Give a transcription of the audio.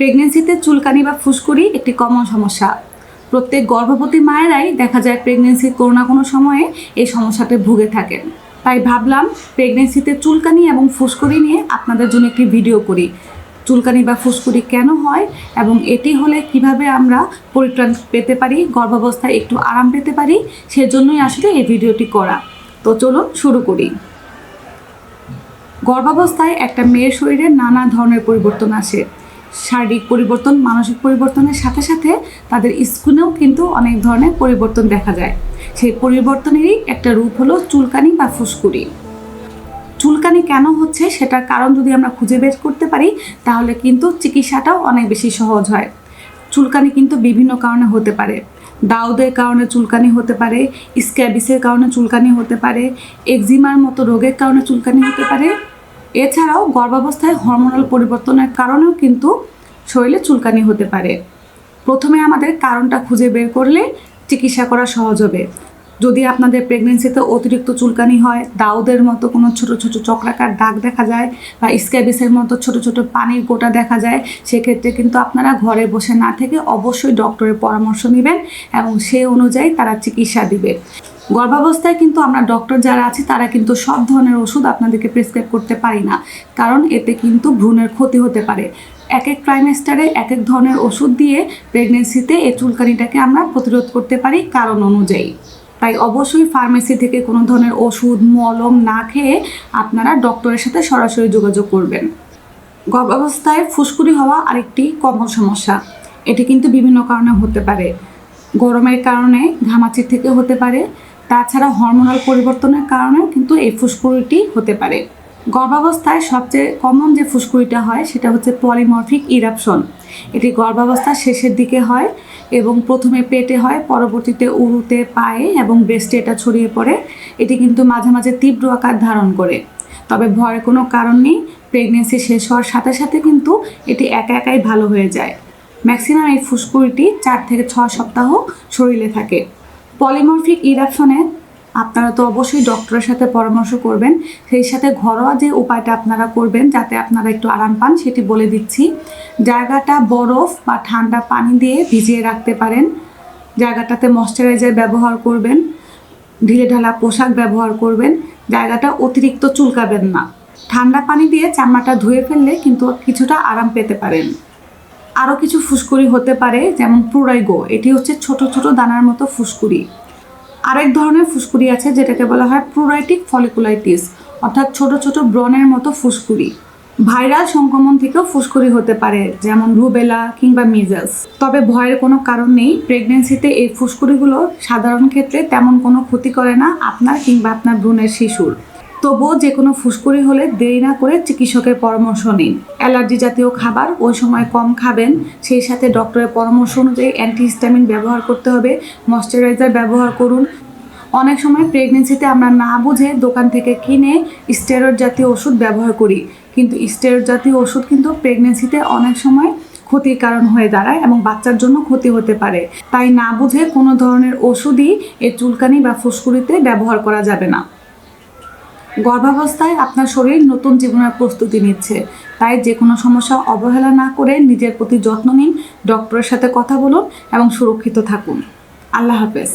প্রেগনেন্সিতে চুলকানি বা ফুসকুড়ি একটি কমন সমস্যা। প্রত্যেক গর্ভবতী মায়েরাই দেখা যায় প্রেগনেন্সির কোনো না কোনো সময়ে এই সমস্যাতে ভুগে থাকেন। তাই ভাবলাম প্রেগনেন্সিতে চুলকানি এবং ফুসকুড়ি নিয়ে আপনাদের জন্য একটি ভিডিও করি। চুলকানি বা ফুসকুড়ি কেন হয় এবং এটি হলে কীভাবে আমরা পরিত্রাণ পেতে পারি, গর্ভাবস্থায় একটু আরাম পেতে পারি, সেজন্যই আসলে এই ভিডিওটি করা। তো চলুন শুরু করি। গর্ভাবস্থায় একটা মেয়ের শরীরে নানা ধরনের পরিবর্তন আসে। শারীরিক পরিবর্তন, মানসিক পরিবর্তনের সাথে সাথে তাদের স্কুলেও কিন্তু অনেক ধরনের পরিবর্তন দেখা যায়। সেই পরিবর্তনেরই একটা রূপ হলো চুলকানি বা ফুসকুড়ি। চুলকানি কেন হচ্ছে সেটার কারণ যদি আমরা খুঁজে বের করতে পারি, তাহলে কিন্তু চিকিৎসাটাও অনেক বেশি সহজ হয়। চুলকানি কিন্তু বিভিন্ন কারণে হতে পারে। দাউদের কারণে চুলকানি হতে পারে, স্ক্যাবিসের কারণে চুলকানি হতে পারে এক্সিমার মতো রোগের কারণে চুলকানি হতে পারে এছাড়াও গর্ভাবস্থায় হরমোনাল পরিবর্তনের কারণেও কিন্তু শরীরে চুলকানি হতে পারে। প্রথমে আমাদের কারণটা খুঁজে বের করলে চিকিৎসা করা সহজ হবে। যদি আপনাদের প্রেগনেন্সিতে অতিরিক্ত চুলকানি হয়, দাউদের মতো কোনো ছোট ছোট চক্রাকার দাগ দেখা যায় বা স্ক্যাবিসের মতো ছোট ছোট পানির গোটা দেখা যায়, সেক্ষেত্রে কিন্তু আপনারা ঘরে বসে না থেকে অবশ্যই ডক্টরের পরামর্শ নেবেন এবং সেই অনুযায়ী তারা চিকিৎসা দিবে। গর্ভাবস্থায় কিন্তু আমরা ডক্টর যারা আছি, তারা কিন্তু সব ধরনের ওষুধ আপনাদেরকে প্রেসক্রাইব করতে পারি না। কারণ এতে কিন্তু ভ্রূণের ক্ষতি হতে পারে। এক এক ট্রাইমেস্টারে এক এক ধরনের ওষুধ দিয়ে প্রেগনেন্সিতে এই চুলকানিটাকে আমরা প্রতিরোধ করতে পারি কারণ অনুযায়ী। তাই অবশ্যই ফার্মেসি থেকে কোনো ধরনের ওষুধ, মলম না খেয়ে আপনারা ডক্টরের সাথে সরাসরি যোগাযোগ করবেন। গর্ভাবস্থায় ফুসকুড়ি হওয়া আরেকটি কমন সমস্যা। এটি কিন্তু বিভিন্ন কারণে হতে পারে। গরমের কারণে ঘামাচির থেকে হতে পারে। তাছাড়া হরমোনাল পরিবর্তনের কারণেও কিন্তু এই ফুসকুড়িটি হতে পারে। গর্ভাবস্থায় সবচেয়ে কমন যে ফুসকুড়িটা হয়, সেটা হচ্ছে পলিমরফিক ইরাপশন এটি গর্ভাবস্থার শেষের দিকে হয় এবং প্রথমে পেটে হয়, পরবর্তীতে উরুতে পায়ে এবং ব্রেস্টে এটা ছড়িয়ে পড়ে। এটি কিন্তু মাঝে মাঝে তীব্র আকার ধারণ করে। তবে ভয়ের কোনো কারণ নেই প্রেগনেন্সি শেষ হওয়ার সাথে সাথে কিন্তু এটি একা একাই ভালো হয়ে যায়। ম্যাক্সিমাম এই ফুসকুড়িটি চার থেকে ছয় সপ্তাহ শরীরে থাকে। পলিমরফিক ইরাপশনে আপনারা তো অবশ্যই ডক্টরের সাথে পরামর্শ করবেন। সেই সাথে ঘরোয়া যে উপায়টা আপনারা করবেন, যাতে আপনারা একটু আরাম পান, সেটি বলে দিচ্ছি। জায়গাটা বরফ বা ঠান্ডা পানি দিয়ে ভিজিয়ে রাখতে পারেন। জায়গাটাতে ময়শ্চারাইজার ব্যবহার করবেন। ঢিলে ঢালা পোশাক ব্যবহার করবেন। জায়গাটা অতিরিক্ত চুলকাবেন না। ঠান্ডা পানি দিয়ে চামড়াটা ধুয়ে ফেললে কিন্তু কিছুটা আরাম পেতে পারেন। আরও কিছু ফুসকুড়ি হতে পারে, যেমন প্রুরাইগো এটি হচ্ছে ছোট ছোট দানার মতো ফুসকুড়ি। আরেক ধরনের ফুসকুড়ি আছে, যেটাকে বলা হয় প্রোরাইটিক ফলিকুলাইটিস অর্থাৎ ছোট ছোট ব্রণের মতো ফুসকুড়ি। ভাইরাল সংক্রমণ থেকেও ফুসকুড়ি হতে পারে, যেমন রুবেলা কিংবা মিজেলস তবে ভয়ের কোনো কারণ নেই প্রেগনেন্সিতে এই ফুসকুড়িগুলো সাধারণ ক্ষেত্রে তেমন কোনো ক্ষতি করে না আপনার কিংবা আপনার ভ্রূণের শিশুর। তবুও যে কোনো ফুসকুড়ি হলে দেরি না করে চিকিৎসকের পরামর্শ নিন। অ্যালার্জি জাতীয় খাবার ওই সময় কম খাবেন, সেই সাথে ডক্টরের পরামর্শ অনুযায়ী অ্যান্টিহিস্টামিন ব্যবহার করতে হবে, ময়শ্চারাইজার ব্যবহার করুন। অনেক সময় প্রেগনেন্সিতে আমরা না বুঝে দোকান থেকে কিনে স্টেরয়েড জাতীয় ওষুধ ব্যবহার করি, কিন্তু স্টেরয়েড জাতীয় ওষুধ কিন্তু প্রেগনেন্সিতে অনেক সময় ক্ষতির কারণ হয়ে দাঁড়ায় এবং বাচ্চার জন্য ক্ষতি হতে পারে। তাই না বুঝে কোনো ধরনের ওষুধই এই চুলকানি বা ফুসকুড়িতে ব্যবহার করা যাবে না। গর্ভাবস্থায় আপনার শরীর নতুন জীবনের প্রস্তুতি নিচ্ছে। তাই যে কোনো সমস্যা অবহেলা না করে নিজের প্রতি যত্ন নিন, ডক্টরের সাথে কথা বলুন এবং সুরক্ষিত থাকুন। আল্লাহ হাফেজ।